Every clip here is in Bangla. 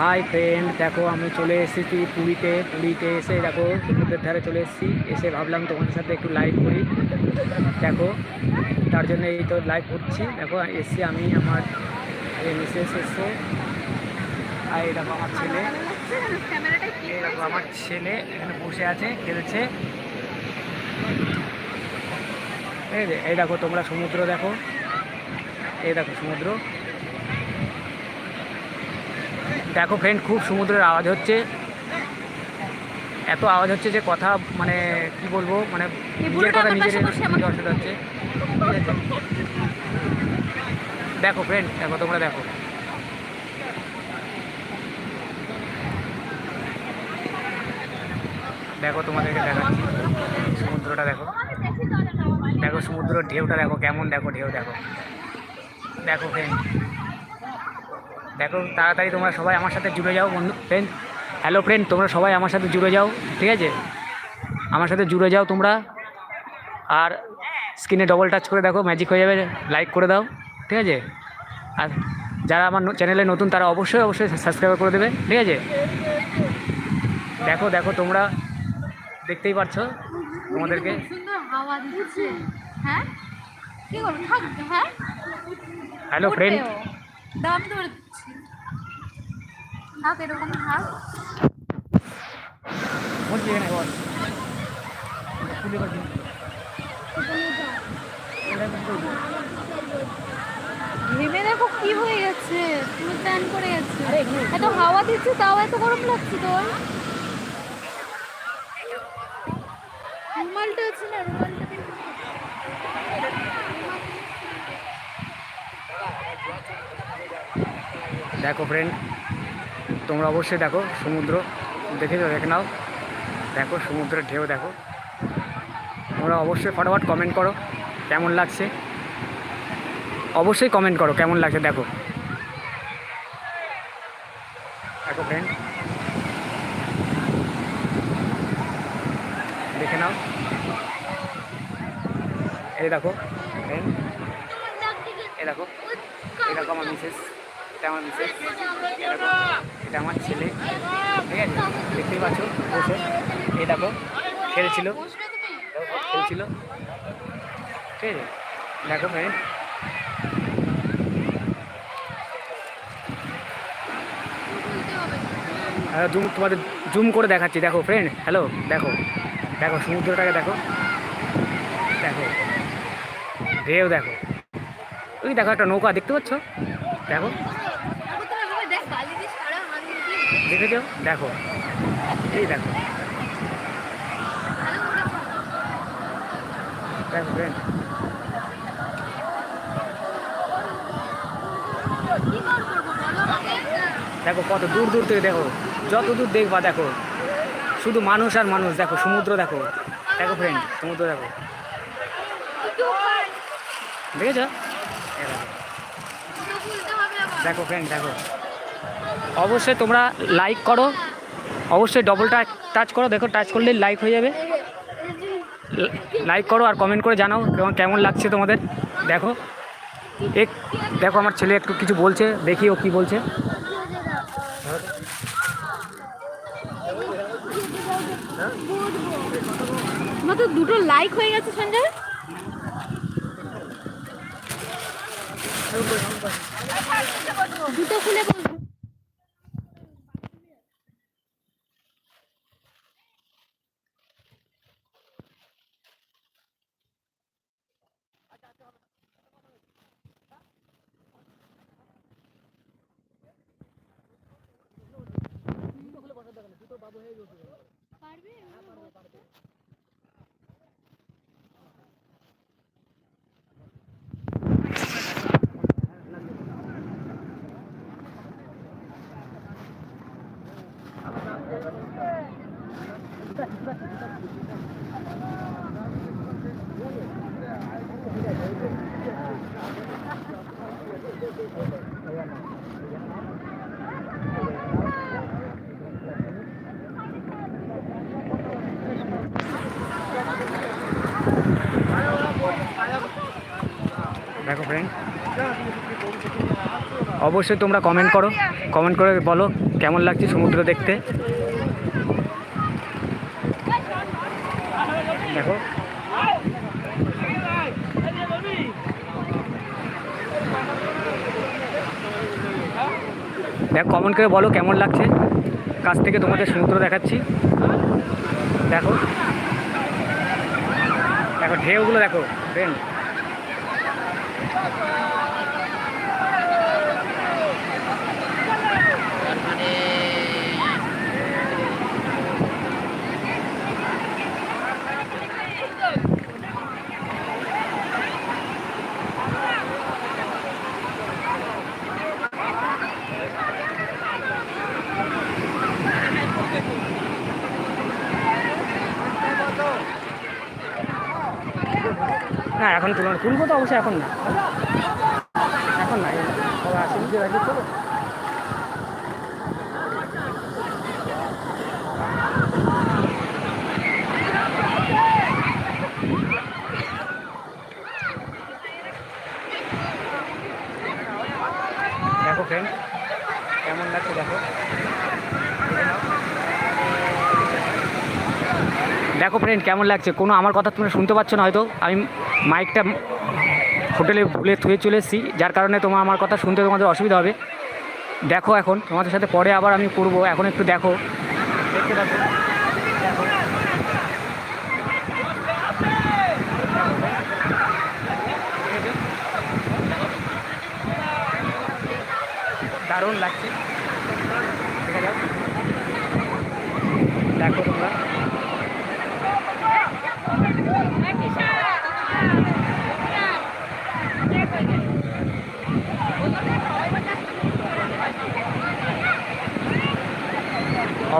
হাই ফ্রেন্ড দেখো, আমি চলে এসেছি পুরীতে। পুরীতে এসে, দেখো, সমুদ্রের ধারে চলে এসেছি। এসে ভাবলাম তোমাদের সাথে একটু লাইভ করি। দেখো, তার জন্য এই তো লাইভ করছি। দেখো, এসে আমি আমার মিসেস এসছে আর দেখো আমার ছেলে। দেখো আমার ছেলে এখানে বসে আছে, খেলছে। এই দেখো তোমরা সমুদ্র দেখো। এই দেখো সমুদ্র। দেখো ফ্রেন্ড খুব সমুদ্রের আওয়াজ হচ্ছে। এত আওয়াজ হচ্ছে যে কথা মানে কি বলব মানে নিজের কথা নিজের অসুবিধা হচ্ছে। দেখো ফ্রেন্ড দেখো তোমরা দেখো। দেখো তোমাদেরকে দেখাচ্ছি সমুদ্রটা দেখো। দেখো সমুদ্রের ঢেউটা দেখো কেমন দেখো ঢেউ দেখো। দেখো ফ্রেন্ড দেখো তাড়াতাড়ি তোমরা সবাই আমার সাথে জুড়ে যাও বন্ধু। ফ্রেন্ড হ্যালো ফ্রেন্ড তোমরা সবাই আমার সাথে জুড়ে যাও ঠিক আছে? আমার সাথে জুড়ে যাও তোমরা। আর স্ক্রিনে ডবল টাচ করে দেখো ম্যাজিক হয়ে যাবে লাইক করে দাও ঠিক আছে? আর যারা আমার চ্যানেলে নতুন তারা অবশ্যই অবশ্যই সাবস্ক্রাইব করে দেবে ঠিক আছে? দেখো দেখো তোমরা দেখতেই পাচ্ছ তোমাদেরকে। হ্যাঁ? হ্যাঁ? হ্যালো ফ্রেন্ড দাম ধরে দিচ্ছি। থাক এরকম থাক। ভেবে দেখো কি হয়ে গেছে। প্যান করে গেছে। এত হাওয়া দিচ্ছে তাও এত গরম লাগছে তোর রুমালটা আছে না রুমালটা দে। দেখো ফ্রেন্ড তোমরা অবশ্যই দেখো সমুদ্র দেখেছ দেখে নাও। দেখো সমুদ্রের ঢেউ, দেখো। তোমরা অবশ্যই ফটাফট কমেন্ট করো, কেমন লাগছে? অবশ্যই কমেন্ট করো, কেমন লাগছে, দেখো। দেখো ফ্রেন্ড দেখে নাও। এই দেখো ফ্রেন্ড এই দেখো এই দেখো আমার মিসেস এটা আমার মিসেস, এটা আমার ছেলে, ঠিক আছে? দেখতেই পাচ্ছ, বসে। এই দেখো, খেলছিল। খেলছিল। ঠিক আছে? দেখো ফ্রেন্ড জুম তোমাদের, জুম করে দেখাচ্ছি। দেখো ফ্রেন্ড হ্যালো দেখো। দেখো, সমুদ্রটাকে দেখো। দেখো। ঢেউ দেখো। ওই দেখো, একটা নৌকা, দেখতে পাচ্ছ? দেখো তারপর তুমি এভাবে দেখ বালি দিয়ে সারা হাত দিয়ে দেখেছ দেখো। এই দেখো। দেখো ফ্রেন্ড দেখো, কত দূর দূর থেকে দেখো। যত দূর দেখবা, দেখো। শুধু মানুষ আর মানুষ, দেখো, সমুদ্র দেখো। দেখো ফ্রেন্ড সমুদ্র দেখো। দেখেছ? দেখো। ফ্রেন্ড দেখো। অবশ্যই তোমরা লাইক করো। অবশ্যই ডবল টাচ টাচ করো। দেখো টাচ করলে লাইক হয়ে যাবে। লাইক করো আর কমেন্ট করে জানাও কেমন কেমন লাগছে তোমাদের। দেখো। এক, দেখো আমার ছেলে একটু কিছু বলছে। দেখি ও কি বলছে। দুটো লাইক হয়ে গেছে, সঞ্জয়। দুটো খুলে বলব পারবে দেখো ফ্রেন্ড অবশ্যই তোমরা কমেন্ট করো। কমেন্ট করে বলো কেমন লাগছে সমুদ্র দেখতে। দেখো। দেখ কমেন্ট করে বলো কেমন লাগছে। কাছ থেকে তোমাদের সমুদ্র দেখাচ্ছি। দেখো। দেখো, ঢেউগুলো দেখো ফ্রেন্ড এখন তুলব তো অবশ্যই এখন না। এখন না এই সবাই আসে বুঝে রাখি তো দেখো ফ্রেন্ড কেমন লাগছে দেখো ফ্রেন্ড কেমন লাগছে? কোনো আমার কথা তুমি শুনতে পাচ্ছ না হয়তো। আমি মাইকটা হোটেলে ভুলে থুয়ে চলে এসেছি। যার কারণে তোমার আমার কথা শুনতে তোমাদের অসুবিধা হবে। দেখো এখন, তোমাদের সাথে পরে আবার আমি করব। এখন একটু দেখো। দারুণ লাগছে। দেখো তোমরা।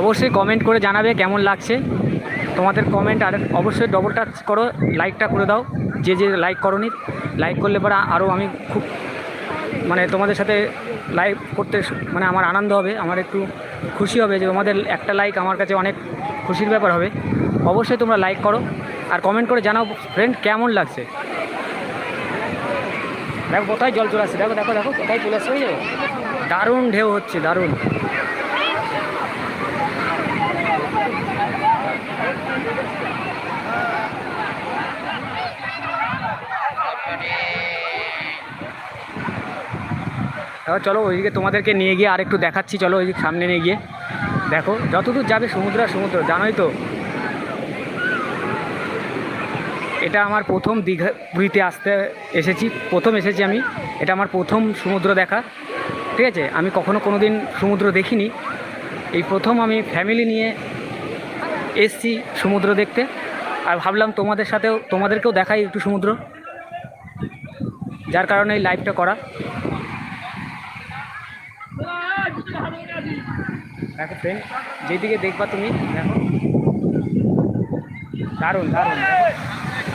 অবশ্যই কমেন্ট করে জানাবে কেমন লাগছে। তোমাদের কমেন্ট আর অবশ্যই ডবল টাচ করো লাইকটা করে দাও। যে যে লাইক করনি লাইক করলে পরে আরও আমি খুব মানে তোমাদের সাথে লাইভ করতে মানে আমার আনন্দ হবে, আমার একটু খুশি হবে যে তোমাদের একটা লাইক আমার কাছে অনেক খুশির ব্যাপার হবে। অবশ্যই তোমরা লাইক করো আর কমেন্ট করে জানাও ফ্রেন্ড কেমন লাগছে। দেখো কোথায় জল চলে আসছে, দেখো দেখো দেখো, কোথায় চলে আসছে দারুণ ঢেউ হচ্ছে, দারুণ। এবার চলো ওইদিকে তোমাদেরকে নিয়ে গিয়ে আর একটু দেখাচ্ছি, চলো ওই সামনে নিয়ে গিয়ে। দেখো, যতদূর যাবে সমুদ্র আর সমুদ্র, জানোই তো। এটা আমার প্রথম দীঘা পুরীতে আসতে এসেছি, প্রথম এসেছি আমি। এটা আমার প্রথম সমুদ্র দেখা, ঠিক আছে? আমি কখনো কোনো দিন সমুদ্র দেখিনি। এই প্রথম আমি ফ্যামিলি নিয়ে এসছি সমুদ্র দেখতে। আর ভাবলাম তোমাদের সাথেও, তোমাদেরকেও দেখাই একটু সমুদ্র। যার কারণে এই লাইভটা করা। দেখো ফ্রেন্ড যেদিকে দেখবা তুমি দেখো। দারুণ দারুণ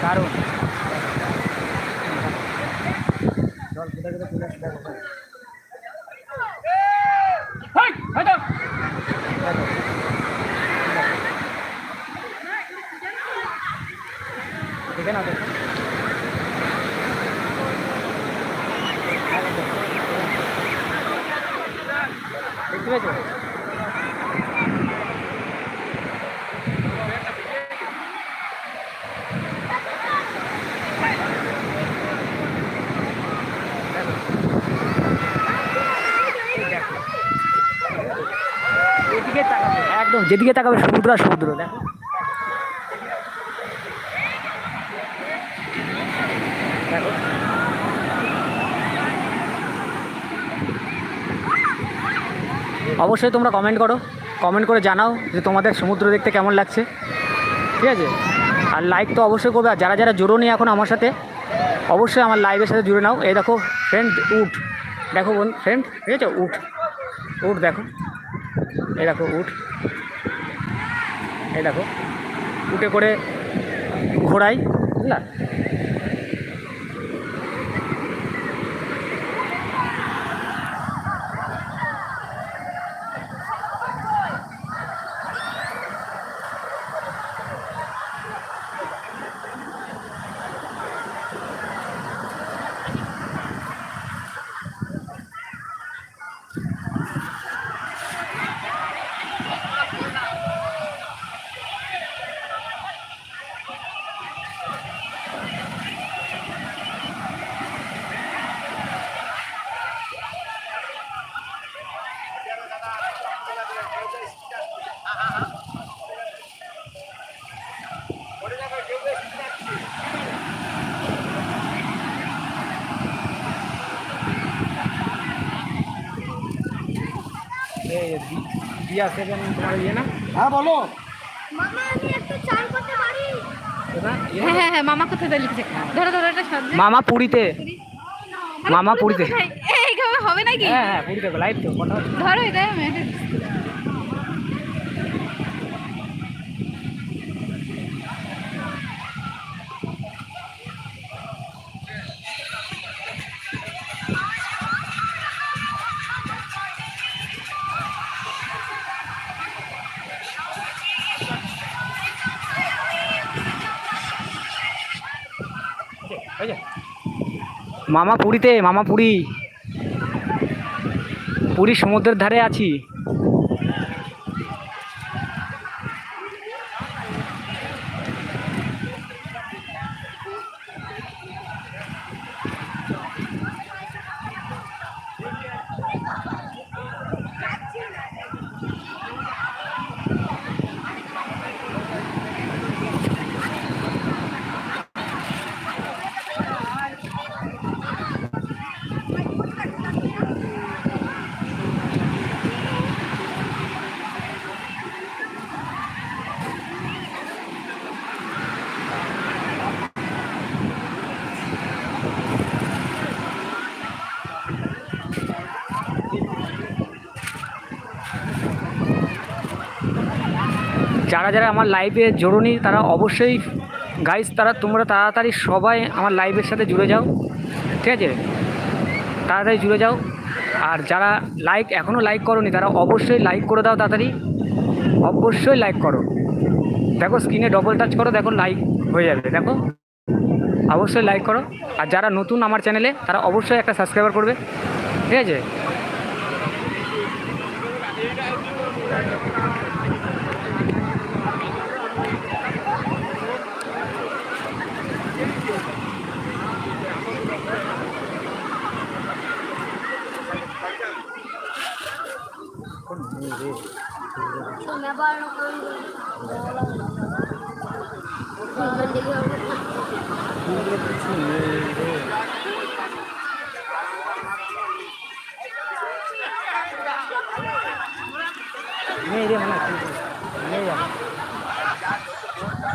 দারুণ। জল না দেখো দেখতে এদিকে তাকাবে একদম যেদিকে তাকাবে সমুদ্র আর সমুদ্র, দেখো। অবশ্যই তোমরা কমেন্ট করো। কমেন্ট করে জানাও যে তোমাদের সমুদ্র দেখতে কেমন লাগছে। ঠিক আছে? আর লাইক তো অবশ্যই করবে। আর যারা যারা জুড়ো নি এখন আমার সাথে, অবশ্যই আমার লাইভের সাথে জুড়ে নাও। এই দেখো ফ্রেন্ড উঠ। দেখো বোন ফ্রেন্ড ঠিক আছে? উঠ। উঠ, দেখো। এই দেখো, উঠ। এই দেখো উঠে করে ঘোরাই বুঝলা? সেভেন তোমার ইয়ে না? হ্যাঁ বলো। মামা আমি একটু চান করতে পারি কোথা? ইয়ে? হ্যাঁ হ্যাঁ হ্যাঁ মামা কোথায় লিখছে ধরো ধরো এটা মামা পুরীতে। মামা পুরীতে। এইভাবে হবে নাকি? হ্যাঁ হ্যাঁ পুরীতে লাইভ তো ধরো এটা মামা পুরীতে মামা পুরী। পুরী সমুদ্রের ধারে আছি। যারা যারা আমার লাইভে জড়নি তারা অবশ্যই গাইস তারা তোমরা তাড়াতাড়ি সবাই আমার লাইভের সাথে জুড়ে যাও, ঠিক আছে? তাড়াতাড়ি জুড়ে যাও। আর যারা লাইক এখনও লাইক করনি, তারা অবশ্যই লাইক করে দাও তাড়াতাড়ি। অবশ্যই লাইক করো। দেখো স্ক্রিনে ডবল টাচ করো, দেখো লাইক হয়ে যাবে, দেখো? অবশ্যই লাইক করো। আর যারা নতুন আমার চ্যানেলে তারা অবশ্যই একটা সাবস্ক্রাইবার করবে, ঠিক আছে? নেই রে মানে কিছু নেই আর।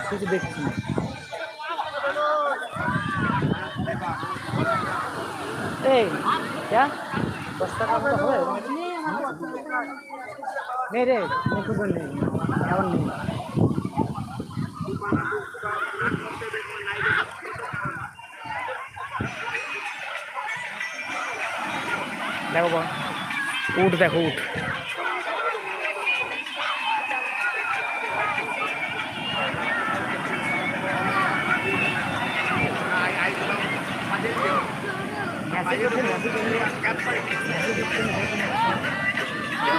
কিছু দেখছি না। এই क्या दस টাকা মতো হবে রে দেখো উঠ দেখো উঠ।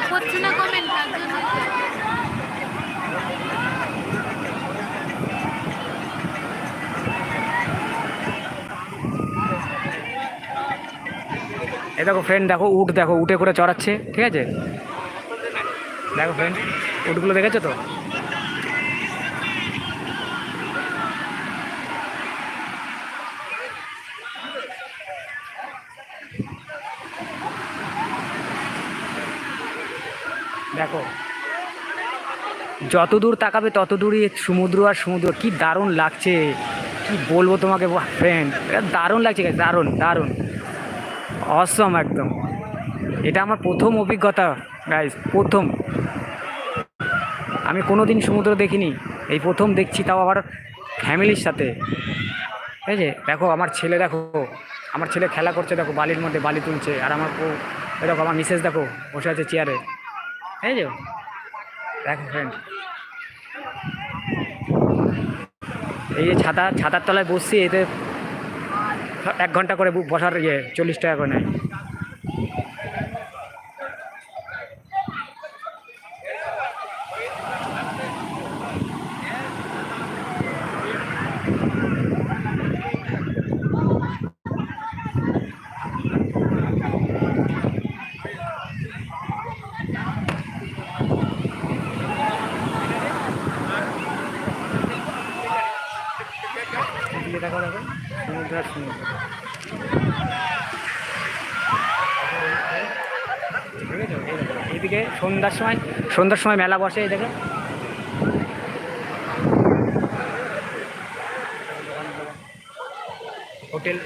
করছে না। কমেন্ট দেখো ফ্রেন্ড দেখো উঠ দেখো উঠে করে চড়াচ্ছে, ঠিক আছে? দেখো ফ্রেন্ড উটগুলো দেখেছ তো দেখো যত দূর তাকাবে তত দূরই সমুদ্র আর সমুদ্র। কি দারুণ লাগছে। কি বলব তোমাকে ফ্রেন্ড দারুণ লাগছে দারুণ দারুণ। অসম একদম। এটা আমার প্রথম অভিজ্ঞতা গাইজ প্রথম। আমি কোনো দিন সমুদ্র দেখিনি। এই প্রথম দেখছি তাও আবার ফ্যামিলির সাথে। ঠিক আছে? দেখো, আমার ছেলে দেখো, আমার ছেলে খেলা করছে দেখো, বালির মধ্যে বালি তুলছে। আর আমার দেখো, আমার মিসেস দেখো, বসে আছে চেয়ারে ঠিক আছে? দেখো ফ্রেন্ড এই যে ছাতা, ছাতার তলায় বসছি, এতে এক ঘণ্টা করে বসার ইয়ে চল্লিশ টাকা করে নেয় এদিকে দেখো দেখো সমুদ্র আর সমুদ্র দেখেছ এই দেখো এইদিকে সন্ধ্যার সময় সন্ধ্যার সময় মেলা বসে, এই দেখো। হোটেল।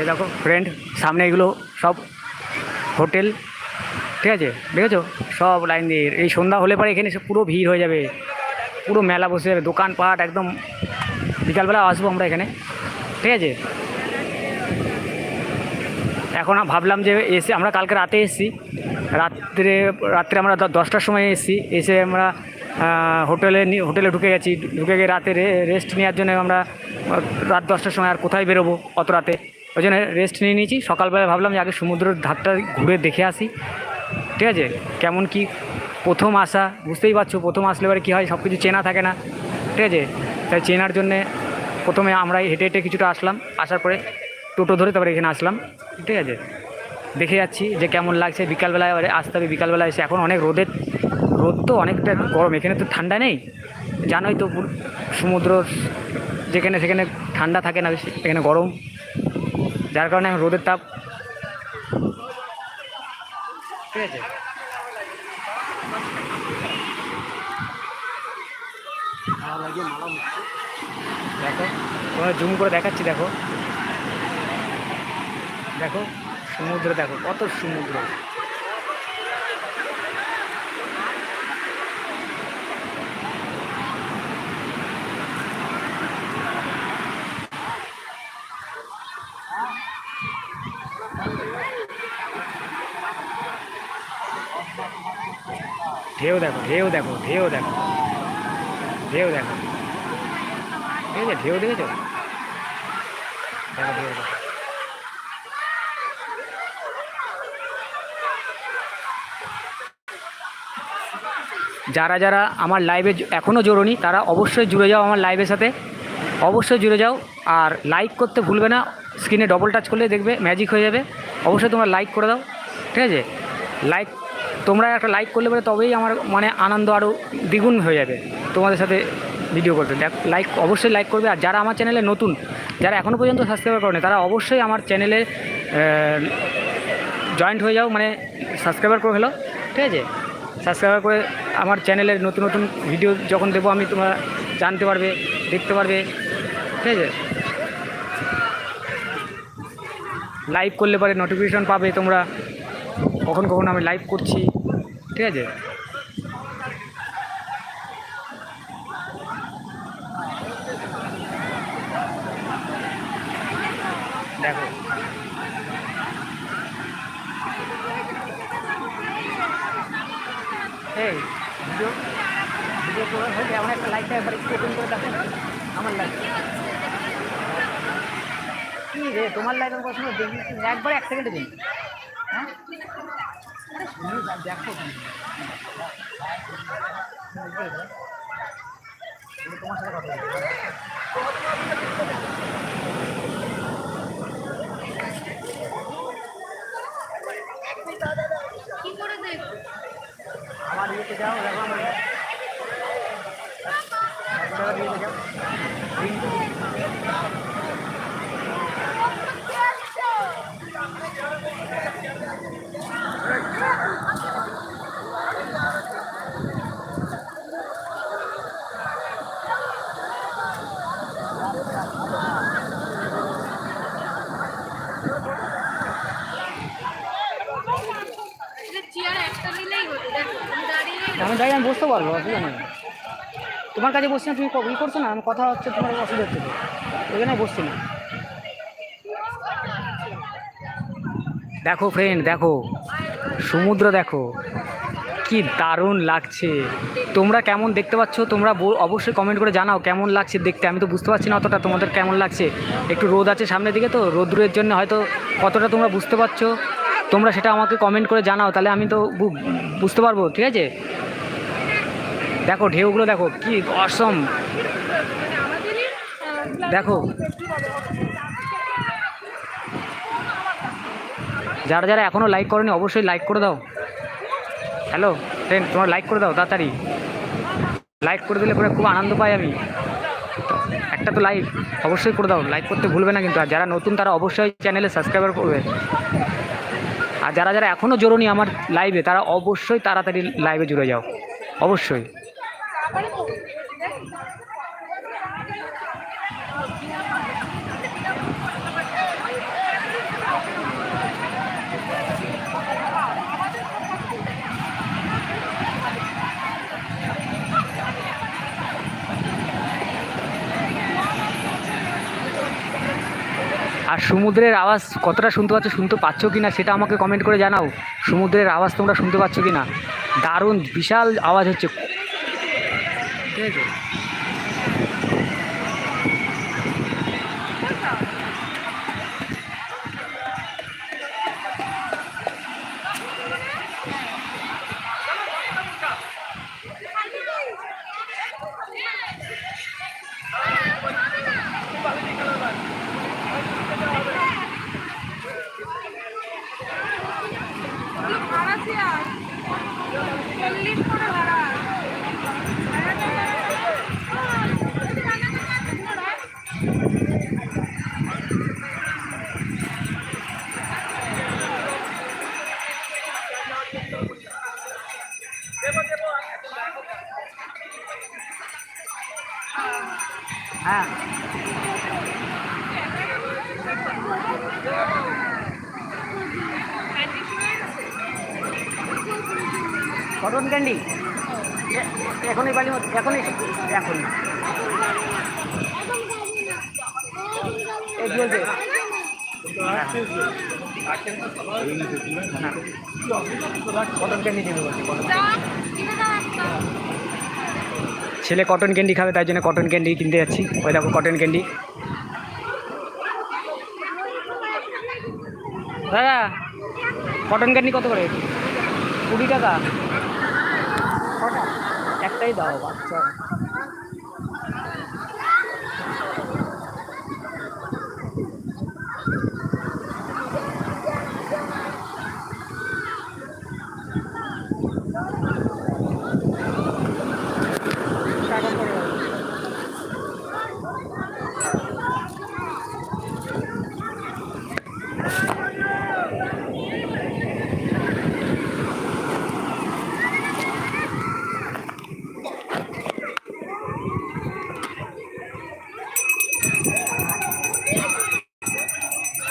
এই দেখো ফ্রেন্ড সামনে এগুলো সব হোটেল, ঠিক আছে? দেখেছ? সব লাইন দিয়ে। এই সন্ধ্যা হলে পরে এখানে পুরো ভিড় হয়ে যাবে। পুরো মেলা বসে যাবে, দোকানপাট একদম। বিকালবেলা আসব আমরা এখানে, ঠিক আছে? এখন ভাবলাম যে এসে আমরা কালকে রাতে এসেছি। রাত্রে রাত্রে আমরা দশটার সময় এসেছি। এসে আমরা হোটেলে হোটেলে ঢুকে গেছি। ঢুকে গিয়ে রাতে রেস্ট নেওয়ার জন্য আমরা, রাত দশটার সময় আর কোথায় বেরোবো অত রাতে? ওই জন্য রেস্ট নিয়ে নিয়েছি। সকালবেলা ভাবলাম যে আগে সমুদ্রের ধারটা ঘুরে দেখে আসি। ঠিক আছে? কেমন কি প্রথম আসা, বুঝতেই পারছ প্রথম আসলে এবারে কী হয় সব কিছু চেনা থাকে না। ঠিক আছে? তাই চেনার জন্যে প্রথমে আমরা হেঁটে হেঁটে কিছুটা আসলাম। আসার পরে টোটো ধরে তারপরে এখানে আসলাম। ঠিক আছে? দেখে যাচ্ছি যে কেমন লাগছে। বিকালবেলায় আসতে হবে। বিকালবেলা এসে এখন অনেক রোদের রোদ তো অনেকটা গরম। এখানে তো ঠান্ডা নেই। জানোই তো সমুদ্র, যেখানে সেখানে ঠান্ডা থাকে না, এখানে গরম। যার কারণে এখন রোদের তাপ। ঠিক আছে? জুম করে দেখাচ্ছি, দেখো। দেখো, সমুদ্র দেখো, কত সমুদ্র। ঢেউ দেখো ঢেউ দেখো ঢেউ দেখো। ঢেউ দেখো। ঠিক আছে ঢেউ দেখেছ? দেখো, ঢেউ দেখো। যারা যারা আমার লাইভে এখনও জোরনি তারা অবশ্যই জুড়ে যাও আমার লাইভের সাথে। অবশ্যই জুড়ে যাও। আর লাইক করতে ভুলবে না। স্ক্রিনে ডবল টাচ করলে দেখবে ম্যাজিক হয়ে যাবে। অবশ্যই তোমরা লাইক করে দাও। ঠিক আছে? লাইক তোমরা একটা লাইক করলে পরে তবেই আমার মানে আনন্দ আরও দ্বিগুণ হয়ে যাবে তোমাদের সাথে ভিডিও করতে। দেখ লাইক অবশ্যই লাইক করবে। আর যারা আমার চ্যানেলে নতুন, যারা এখনও পর্যন্ত সাবস্ক্রাইব করেনি, তারা অবশ্যই আমার চ্যানেলে জয়েন্ট হয়ে যাও। মানে সাবস্ক্রাইবার করে ফেলো। ঠিক আছে? সাবস্ক্রাইবার করে আমার চ্যানেলের নতুন নতুন ভিডিও যখন দেবো, আমি তোমরা জানতে পারবে, দেখতে পারবে। ঠিক আছে? লাইভ করলে পারে নোটিফিকেশন পাবে তোমরা। কখন কখন আমি লাইভ করছি। ঠিক আছে দেখো এই ভিডিও ভিডিও করে হয়ে এমন একটা লাইটটা একবার একটু ওপেন করে দেখো আমার লাইট কি রে তোমার লাইট আমি কখনো দেখি একবার এক সেকেন্ডে দিন হ্যাঁ? দেখো তোমার সাথে কথা দেখ আমার ইয়েতে যাও দেখো আমার ইয়েতে যাও চেয়ার একটা নিলেই হতো দেখো তুমি দাঁড়িয়ে আমি যাই আমি বসতে পারব, অসুবিধা নেই। তোমার কাছে বসছি না, তুমি ই করছ না, আমি কথা হচ্ছে তোমার অসুবিধা হচ্ছে ওই জন্য বসছি না। দেখো ফ্রেন্ড দেখো। সমুদ্র দেখো। কি দারুণ লাগছে। তোমরা কেমন দেখতে পাচ্ছ, তোমরা অবশ্যই কমেন্ট করে জানাও কেমন লাগছে দেখতে। আমি তো বুঝতে পারছি না অতটা তোমাদের কেমন লাগছে। একটু রোদ আছে সামনের দিকে তো, রোদ্রের জন্য হয়তো কতটা তোমরা বুঝতে পারছ। তোমরা সেটা আমাকে কমেন্ট করে জানাও, তাহলে আমি তো বুঝতে পারব, ঠিক আছে? দেখো, ঢেউগুলো দেখো, কি অসম দেখো। যারা যারা এখনও লাইক করেনি, অবশ্যই লাইক করে দাও। হ্যালো ফ্রেন্ড তোমার লাইক করে দাও, তাড়াতাড়ি। লাইক করে দিলে পরে খুব আনন্দ পাই আমি। একটা তো লাইক অবশ্যই করে দাও। লাইক করতে ভুলবে না কিন্তু। আর যারা নতুন, তারা অবশ্যই চ্যানেলে সাবস্ক্রাইবার করবে। আর যারা যারা এখনও জোরনি আমার লাইভে তারা অবশ্যই তাড়াতাড়ি লাইভে জুড়ে যাও। অবশ্যই। আর সমুদ্রের আওয়াজ কতটা শুনতে পাচ্ছ শুনতে পাচ্ছ কি না সেটা আমাকে কমেন্ট করে জানাও। সমুদ্রের আওয়াজ তোমরা শুনতে পাচ্ছ কি না দারুণ, বিশাল আওয়াজ হচ্ছে। ঠিক আছে ছেলে কটন ক্যান্ডি খাবে, তাই জন্য কটন ক্যান্ডি কিনতে যাচ্ছি। ওই দেখো কটন ক্যান্ডি দাদা কটন ক্যান্ডি কত করে? কুড়ি টাকা। একটাই দাও, বাচ্চা টাকা পড়ে যাবে।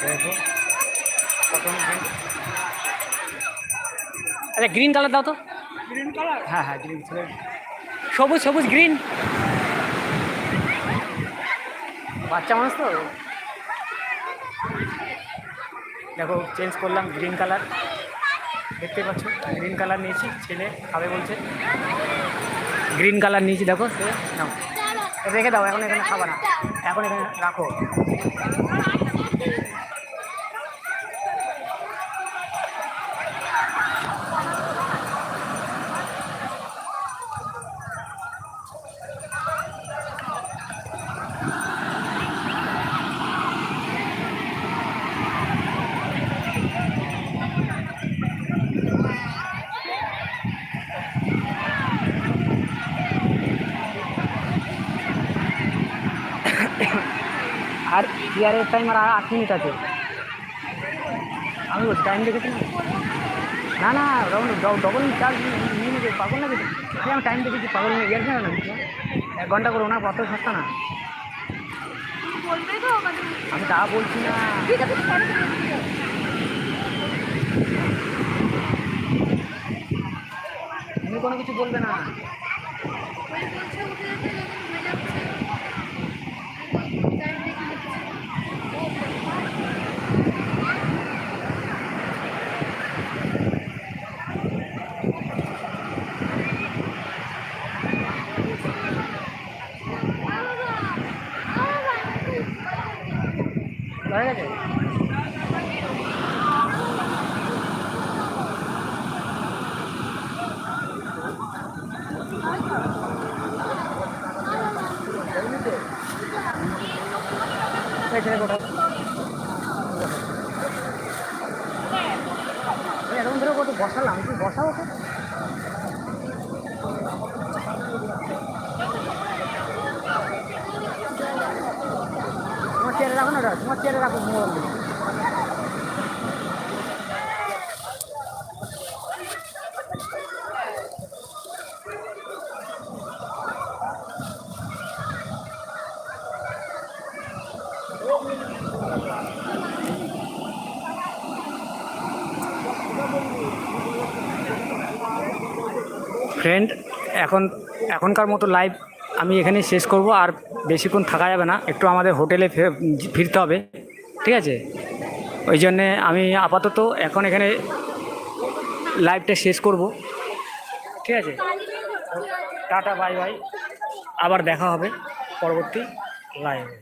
দেখো কটন ক্যান্ডি আচ্ছা গ্রিন কালার দাও তো। গ্রিন কালার হ্যাঁ হ্যাঁ গ্রিন সবুজ সবুজ গ্রিন বাচ্চা মানুষ তো? দেখো চেঞ্জ করলাম গ্রিন কালার দেখতে পাচ্ছ গ্রিন কালার নিয়েছি ছেলে খাবে বলছে। গ্রিন কালার নিয়েছি দেখো। সে নাও। রেখে দাও এখন এখানে খাবা না। এখন এখানে রাখো। আর ইয়ারের টাইম আর আট মিনিট আছে। আমি টাইম দেখেছি না। না ডবল চার্জ নিয়ে নিতে পাগল না কিছু আমি টাইম দেখেছি পাগল নিয়ে ইয়ার না এক ঘণ্টা করে ওনার কত সস্তা না। আমি তা বলছি না। তুমি কোনো কিছু বলবে না ওই বলছে উঠে যেতে যখন হয়ে যাচ্ছে টাইম দেখে নিচ্ছি। হয়ে গেছে এই ছেলে কোথায়? এই এরকম ধরে কত বসালাম তুই বসাও ওকে চেয়ারে রাখো না ওটা তোমার চেয়ারে রাখো মোবাইল ফ্রেন্ড এখন, এখনকার মতো লাইভ আমি এখানে শেষ করব, আর বেশিক্ষণ থাকা যাবে না, একটু আমাদের হোটেলে ফিরতে হবে, ঠিক আছে? ওই জন্যে আমি আপাতত এখন এখানে লাইভটা শেষ করব, ঠিক আছে? টাটা বাই বাই আবার দেখা হবে, পরবর্তী লাইভে